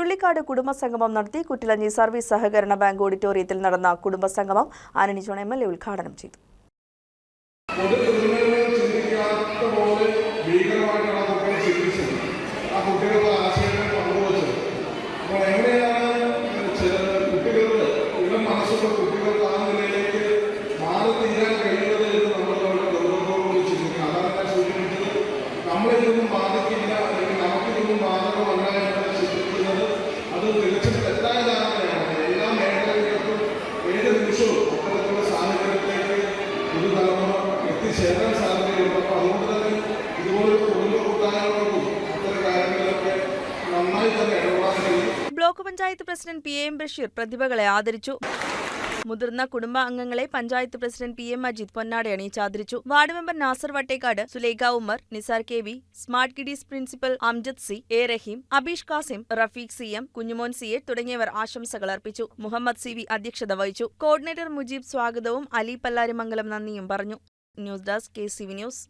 ചുള്ളിക്കാട് കുടുംബസംഗമം നടത്തി കുറ്റിലഞ്ഞി സർവീസ് സഹകരണ ബാങ്ക് ഓഡിറ്റോറിയത്തിൽ നടന്ന കുടുംബസംഗമം ആനണി ജോൺ എം എൽ എ ഉദ്ഘാടനം ചെയ്തു. പൊതുജനങ്ങൾ ഇതുപോലെ തന്നെ block panchayat president P M Basheer പ്രതിഭകളെ ആദരിച്ചു. മുതിർന്ന കുടുംബാംഗങ്ങളെ panchayat president P M Majeed പൊന്നാട അണിയിച്ച് ആദരിച്ചു ward member Nasar Vattekkad Sulaikha Ummer Nisar K V smart kiddies principal Amjad C A Raheem Abeesh Kasim Rafeeq C M Kunjumon C A തുടങ്ങിയവർ ആശംസകൾ അർപ്പിച്ചു. മുഹമ്മദ് സി വി അധ്യക്ഷത വഹിച്ചു. Coordinator Mujeeb സ്വാഗതവും അലി പല്ലാരിമംഗലം നന്ദിയും പറഞ്ഞു. News desk K C V news.